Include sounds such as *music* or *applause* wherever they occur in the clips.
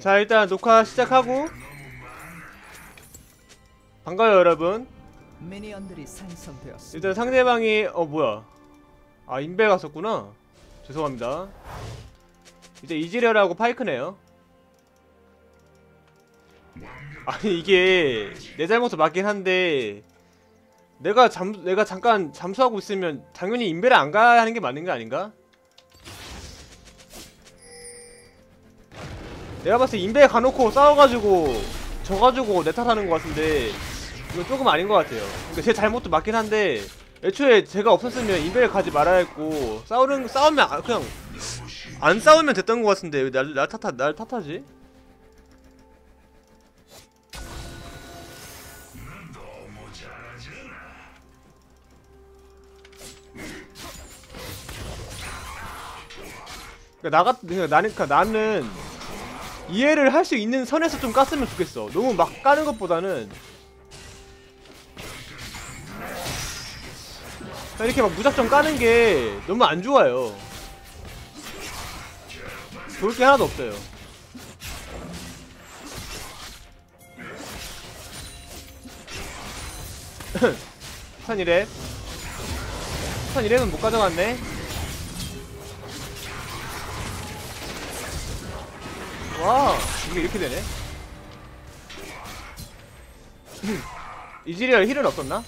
자 일단 녹화 시작하고. 반가워요 여러분. 일단 상대방이 어 뭐야. 아 인베 갔었구나. 죄송합니다. 이제 이지레라고 파이크네요. 아니 이게 내 잘못도 맞긴 한데 내가 잠 내가 잠깐 잠수하고 있으면 당연히 인베를 안 가야 하는 게 맞는 게 아닌가? 내가 봤을 때 인베 가놓고 싸워가지고 져가지고 내 탓하는 것 같은데 이건 조금 아닌 것 같아요. 그러니까 제 잘못도 맞긴 한데 애초에 제가 없었으면 인베를 가지 말아야 했고 싸우는 싸우면 아- 그냥 안 싸우면 됐던 것 같은데 왜 날, 날 탓하 날 탓하지? 그러니까 나 같, 그러니까 나는 그러니까 나는 이해를 할 수 있는 선에서 좀 깠으면 좋겠어. 너무 막 까는 것보다는 이렇게 막 무작정 까는 게 너무 안 좋아요. 좋을 게 하나도 없어요. 선 1랩 선 1랩은 못 가져갔네 와 이게 이렇게 되네 *clears throat* 이지리얼 힐은 없었나?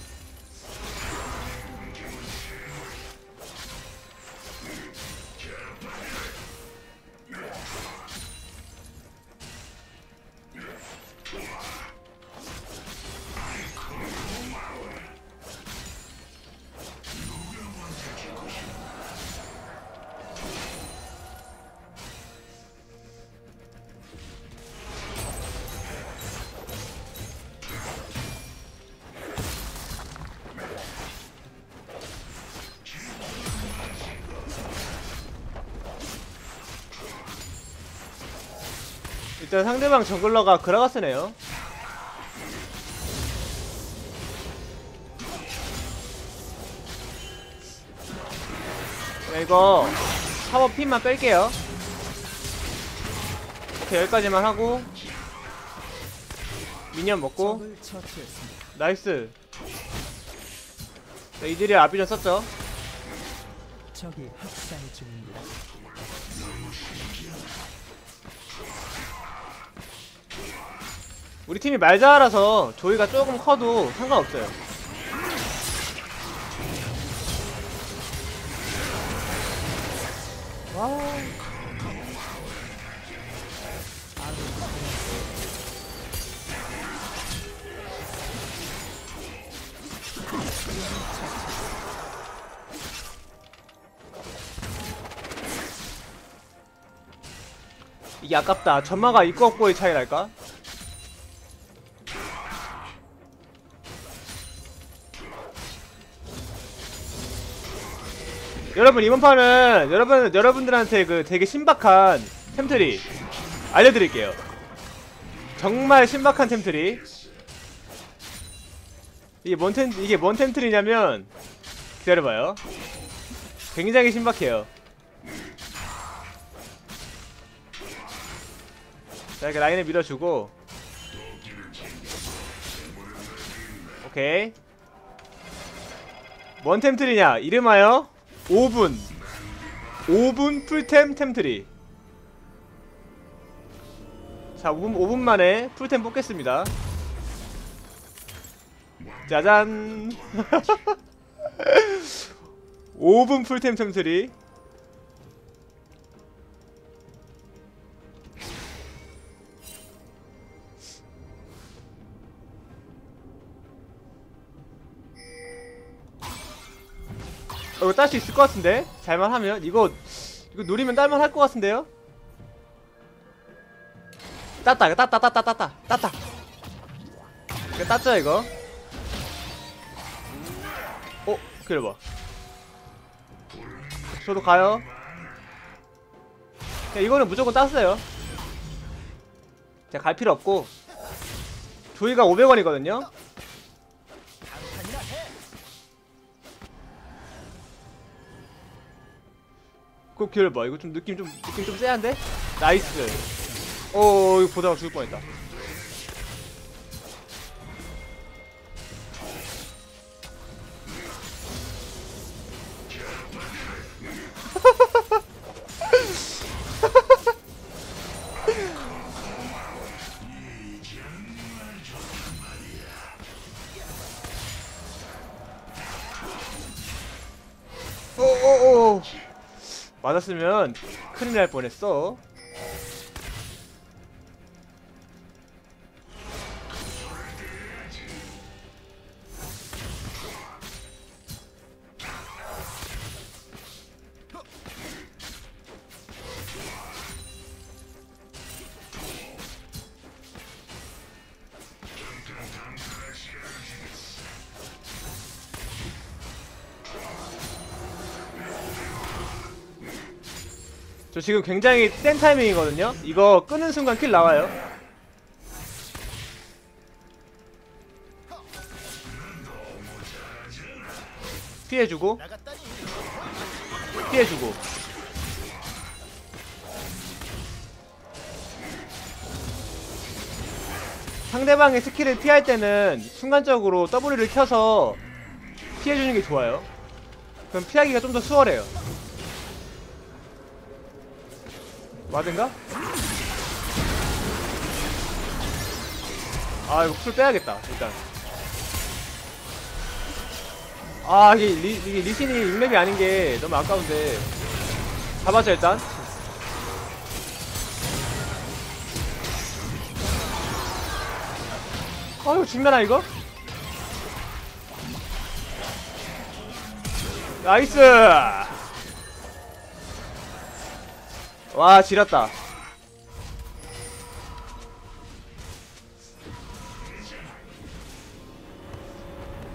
일단 상대방 정글러가 그라가스네요. 자, 이거 사법 핀만 뺄게요. 오케이 여기까지만 하고. 미니언 먹고. 나이스. 자 이들이 아비전 썼죠 우리 팀이 말자라서 조이가 조금 커도 상관없어요. 와. 이게 아깝다. 전마가 있고 없고의 차이 랄까? 여러분 이번 판은 여러분 여러분들한테 그 되게 신박한 템트리 알려드릴게요. 정말 신박한 템트리. 이게 뭔 템, 이게 뭔 템트리냐면 기다려봐요. 굉장히 신박해요. 자 이렇게 라인을 밀어주고 오케이 뭔 템트리냐 이름하여 5분. 5분 풀템 템트리 자 5분, 5분 만에 풀템 뽑겠습니다. 짜잔. *laughs* 5분 풀템 템트리 이거 딸 수 있을 것 같은데? 잘만 하면? 이거, 이거 노리면 딸만 할 것 같은데요? 땄다, 이거 땄다, 땄다, 땄다, 땄다. 이거 땄죠, 이거? 어? 기다려봐. 저도 가요. 야, 이거는 무조건 땄어요. 제가 갈 필요 없고. 조이가 500원이거든요? 그거 기다려봐. 이거 좀 느낌 좀 느낌 좀 쎄한데? 나이스. 오 이거 보다가 죽을 뻔했다 맞았으면 큰일 날 뻔했어 지금 굉장히 센 타이밍이거든요. 이거 끄는 순간 킬 나와요. 피해주고. 피해주고. 상대방의 스킬을 피할 때는 순간적으로 W를 켜서 피해주는 게 좋아요. 그럼 피하기가 좀 더 수월해요 맞은가? 아 이거 풀 빼야겠다 일단 아 이게, 리, 이게 리신이 6렙이 아닌 게 너무 아까운데 잡았죠 일단 아유 죽나나 이거? 나이스 와 지렸다.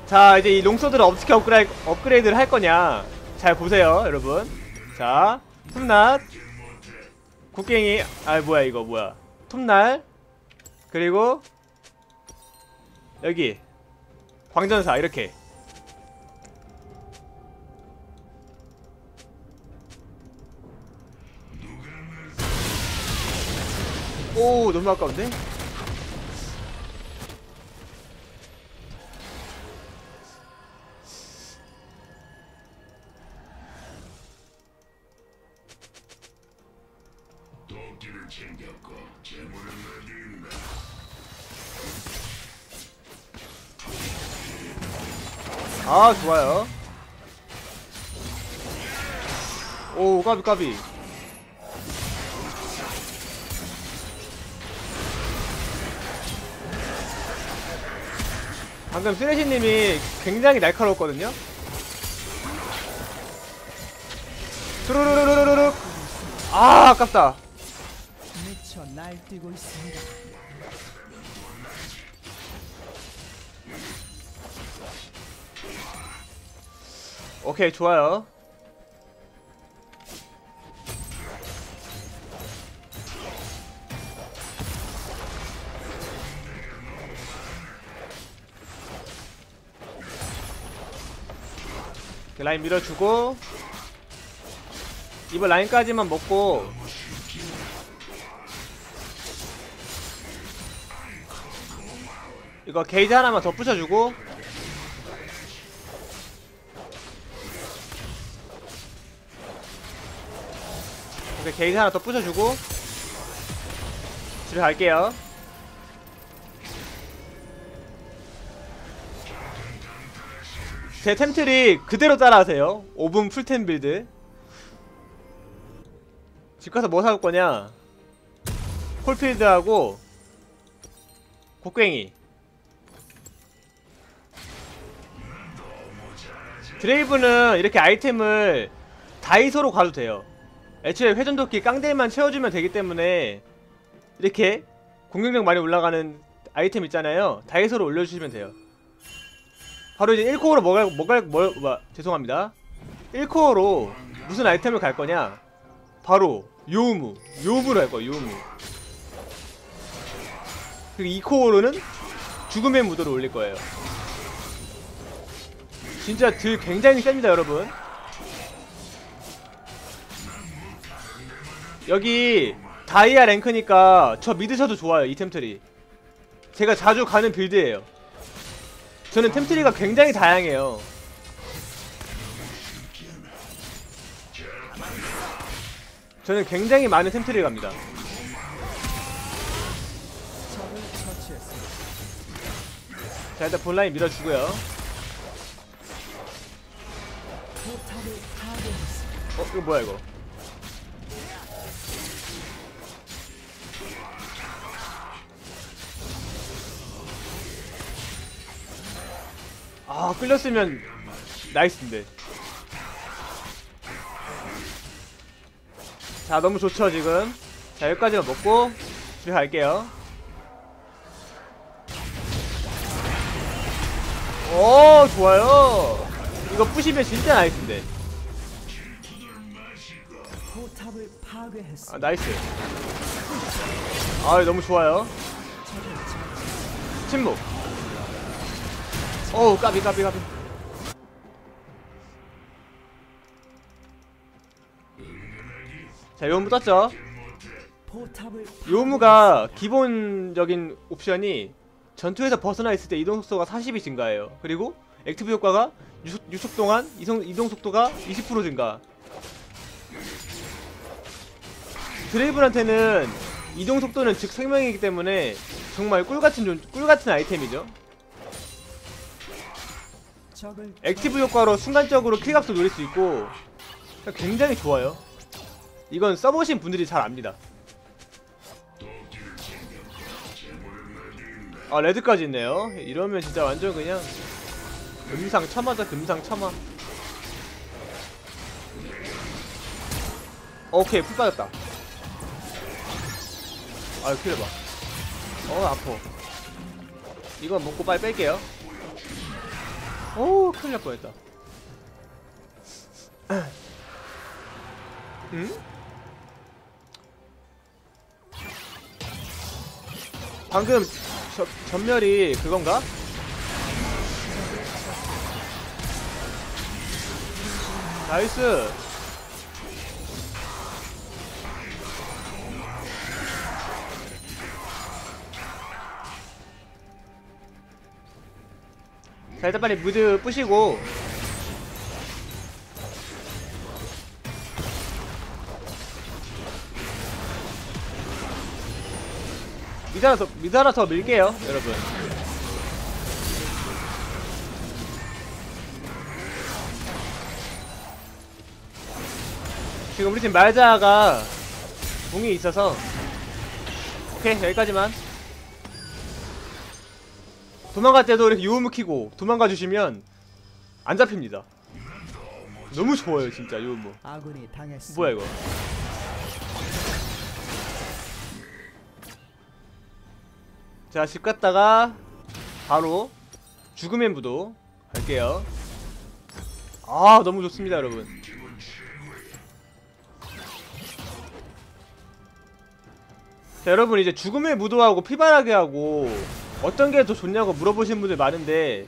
자 이제 이 롱소드를 어떻게 업그레이, 업그레이드를 할 거냐? 잘 보세요 여러분. 자 톱낫 곡괭이 아 뭐야 이거 뭐야. 톱날. 그리고 여기. 광전사 이렇게 오 너무 아까운데? 도끼를 챙겼고 재물은 어디 있나? 아 좋아요 오 까비 까비 방금 쓰레시님이 굉장히 날카로웠거든요. 뚜루루루루루루 아 아깝다. 오케이 좋아요 이렇게 라인 밀어주고 이번 라인까지만 먹고 이거 게이지 하나만 더 부셔주고 이렇게 게이지 하나 더 부셔주고 집에 갈게요 제 템트리 그대로 따라하세요. 5분 풀템 빌드. 집 가서 뭐 사올 거냐? 콜필드하고 곡괭이. 드레이브는 이렇게 아이템을 다이소로 가도 돼요. 애초에 회전도끼 깡대만 채워주면 되기 때문에 이렇게 공격력 많이 올라가는 아이템 있잖아요. 다이소로 올려주시면 돼요 바로 이제 1코어로 뭐 갈, 뭐 갈, 뭐, 뭐, 죄송합니다. 1코어로 무슨 아이템을 갈 거냐? 바로 요우무 요우무로 할 거야 요우무. 그리고 2코어로는 죽음의 무도를 올릴 거예요. 진짜 들 굉장히 셉니다 여러분. 여기 다이아 랭크니까 저 믿으셔도 좋아요 이 템트리. 제가 자주 가는 빌드예요 저는 템트리가 굉장히 다양해요 저는 굉장히 많은 템트리 갑니다. 자 일단 본라인 밀어주고요. 어 이거 뭐야 이거 아 끌렸으면 나이스인데. 자 너무 좋죠 지금? 자 여기까지만 먹고 집에 갈게요. 오 좋아요. 이거 부시면 진짜 나이스인데. 아 나이스. 아 너무 좋아요. 침묵 어우 까비 까비 까비. 자 요무 떴죠? 요무가 기본적인 옵션이 전투에서 벗어나 있을 때 이동 속도가 40이 증가해요. 그리고 액티브 효과가 6, 6초 동안 이동, 이동 속도가 20% 증가. 드레이브한테는 이동 속도는 즉 생명이기 때문에 정말 꿀같은 존, 꿀같은 아이템이죠 액티브 효과로 순간적으로 킬각도 노릴 수 있고 굉장히 좋아요. 이건 써보신 분들이 잘 압니다. 아 레드까지 있네요. 이러면 진짜 완전 그냥 금상 첨화다 금상 첨화 오케이 풀 빠졌다. 아유 킬해봐. 어 아파. 이건 먹고 빨리 뺄게요 오 큰일 날 뻔했다 응? 방금 저, 전멸이 그건가? 나이스 자 일단 빨리 무드 부시고. 미달아서 미달아서 밀게요. 여러분. 지금 우리 팀 말자가 공이 있어서. 오케이 여기까지만 도망갈 때도 이렇게 유음을 키고 도망가 주시면 안 잡힙니다. 너무 좋아요 진짜 당했습니다. 뭐야 이거? 자 집 갔다가 바로 죽음의 무도 갈게요. 아 너무 좋습니다 여러분. 자 여러분 이제 죽음의 무도하고 피바라기 하고 어떤 게 더 좋냐고 물어보시는 분들 많은데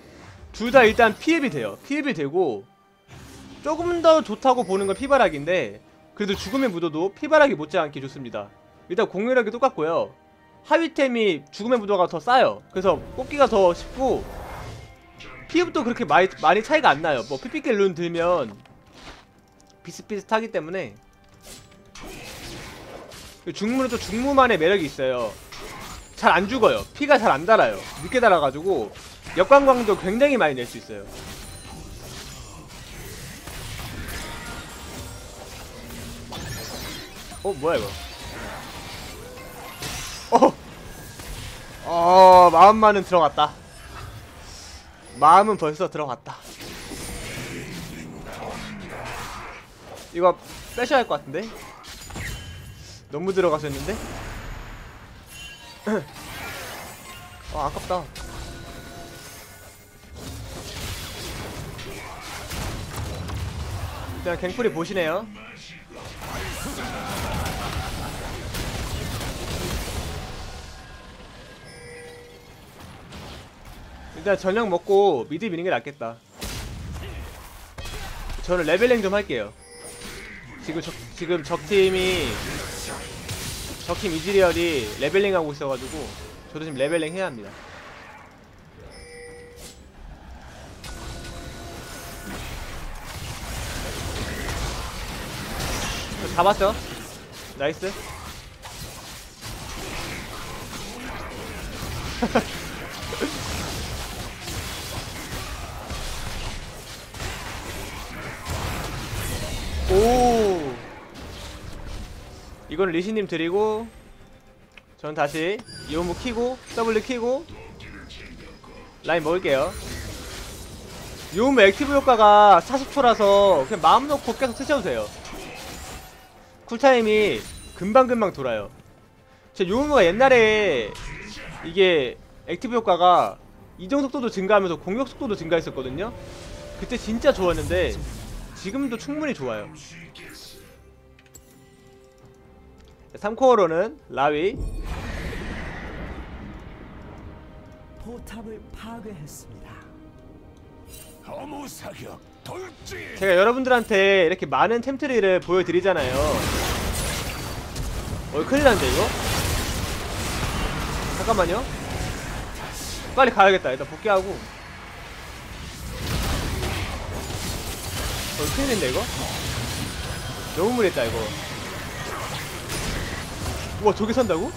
둘 다 일단 피흡이 돼요. 피흡이 되고 조금 더 좋다고 보는 건 피바락인데 그래도 죽음의 무도도 피바락이 못지않게 좋습니다. 일단 공유력이 똑같고요. 하위템이 죽음의 무도가 더 싸요. 그래서 뽑기가 더 쉽고 피흡도 그렇게 많이, 많이 차이가 안 나요. 뭐 PPK 룬 들면 비슷비슷하기 때문에. 중무는 또 중무만의 매력이 있어요 잘 안 죽어요. 피가 잘 안 달아요. 늦게 달아가지고 역광광도 굉장히 많이 낼 수 있어요. 어 뭐야 이거? 어! 어 마음만은 들어갔다. 마음은 벌써 들어갔다. 이거 빼셔야 할 것 같은데? 너무 들어가셨는데 아 아깝다 일단 갱플이 보시네요 일단 저녁 먹고 미드 미는 게 낫겠다. 저는 레벨링 좀 할게요. 지금 적, 지금 적 팀이 적팀 이즈리얼이 레벨링 하고 있어가지고 저도 지금 레벨링 해야 합니다. 잡았어. 나이스. *laughs* 오. 이건 리시님 드리고 전 다시 이오무 키고 W 키고 라인 먹을게요. 요음 액티브 효과가 40초라서 그냥 마음 놓고 계속 쓰셔도 돼요. 쿨타임이 금방금방 돌아요. 제 요음무가 옛날에 이게 액티브 효과가 이동 속도도 증가하면서 공격 속도도 증가했었거든요. 그때 진짜 좋았는데 지금도 충분히 좋아요. 3코어로는 라위 포탑을 파괴했습니다. 허무 사격 돌진. 제가 여러분들한테 이렇게 많은 템트리를 보여드리잖아요. 어, 큰일 났는데, 이거? 잠깐만요. 빨리 가야겠다. 일단 복귀하고. 어, 큰일인데, 이거? 너무 무리했다, 이거. 우와, 저기 산다고?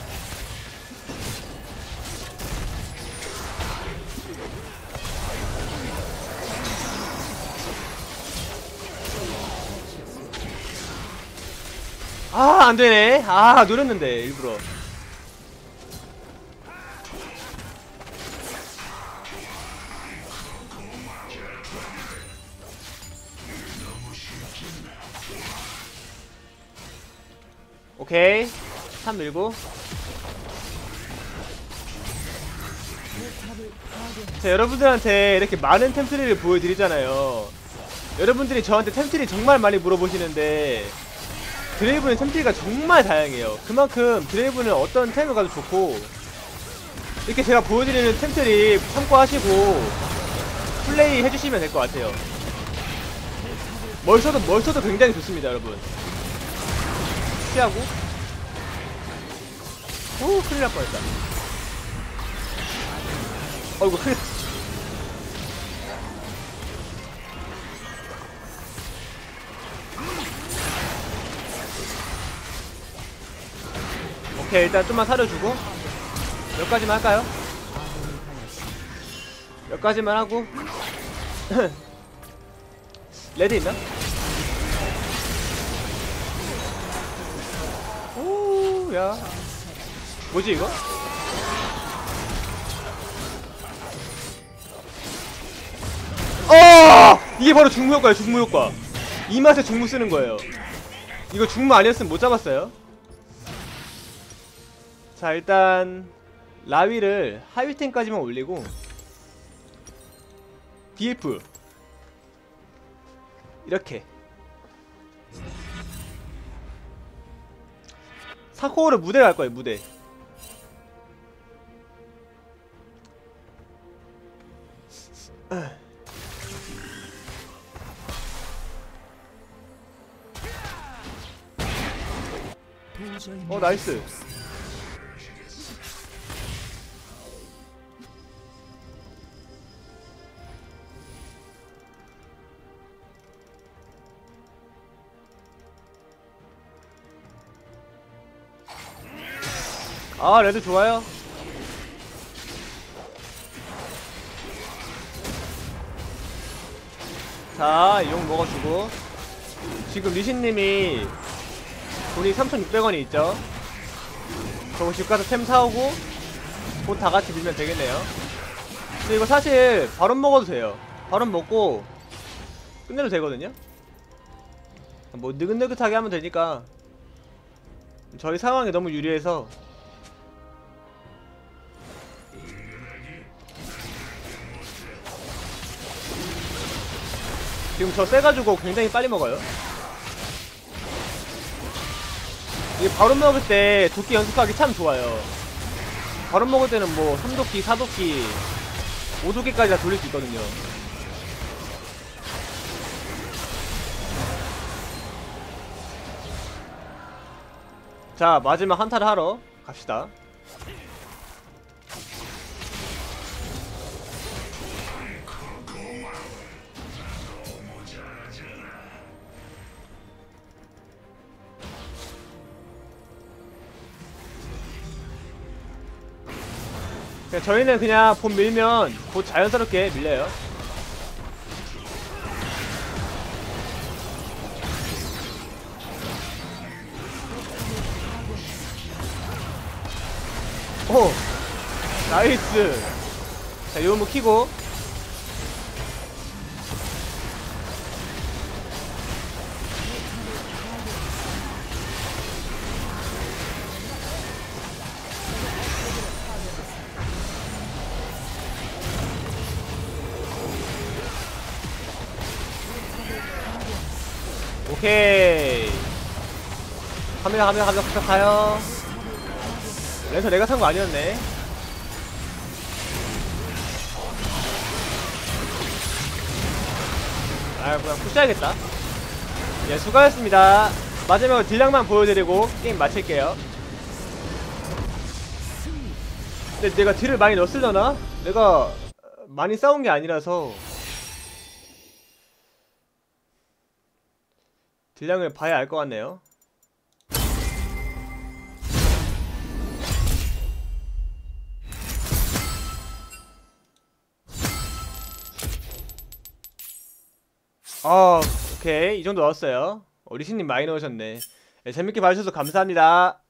아, 안 되네. 아, 노렸는데, 일부러. 오케이. 3 밀고. 자, 여러분들한테 이렇게 많은 템트리를 보여드리잖아요. 여러분들이 저한테 템트리 정말 많이 물어보시는데, 드레이브는 템트리가 정말 다양해요. 그만큼 드레이브는 어떤 템을 가도 좋고, 이렇게 제가 보여드리는 템트리 참고하시고, 플레이 해주시면 될 것 같아요. 멀서도, 멀서도 굉장히 좋습니다, 여러분. 피하고. 오, 큰일 날 뻔했다. 어이구, 큰일 오케이 일단 좀만 사려주고 몇 가지만 할까요? 몇 가지만 하고 *laughs* 레드 있나? 오야 뭐지 이거? 어! 이게 바로 중무 효과예요 중무 효과. 이 맛에 중무 쓰는 거예요. 이거 중무 아니었으면 못 잡았어요. 자 일단 라위를 하위템까지만 올리고 DF 이렇게. 사코어를 무대 갈 거예요 무대 나이스. 아 레드 좋아요. 자용 먹어주고. 지금 리신님이 돈이 3,600원이 있죠 저거 집 가서 템 사오고 곧 다 같이 밀면 되겠네요. 근데 이거 사실 바로 먹어도 돼요. 바로 먹고 끝내도 되거든요. 뭐 느긋느긋하게 하면 되니까 저희 상황이 너무 유리해서 지금 저 세가지고 굉장히 빨리 먹어요 이게 바로 먹을 때 도끼 연습하기 참 좋아요. 바로 먹을 때는 뭐 3도끼, 4도끼, 5도끼까지 다 돌릴 수 있거든요. 자 마지막 한타를 하러 갑시다 저희는 그냥 본 밀면 곧 자연스럽게 밀려요. 오! 나이스! 자 요무 키고 갑니다 갑니다 갑니다. 갑니다 가요. 렌서 내가 산거 아니었네. 아 그냥 푸시해야겠다. 예 수고하셨습니다. 마지막으로 딜량만 보여드리고 게임 마칠게요. 근데 내가 딜을 많이 넣었으려나? 내가 많이 싸운 게 아니라서. 딜량을 봐야 알 것 같네요 아 오케이. 이 정도 넣었어요. 어, 리신님 많이 넣으셨네. 네, 재밌게 봐주셔서 감사합니다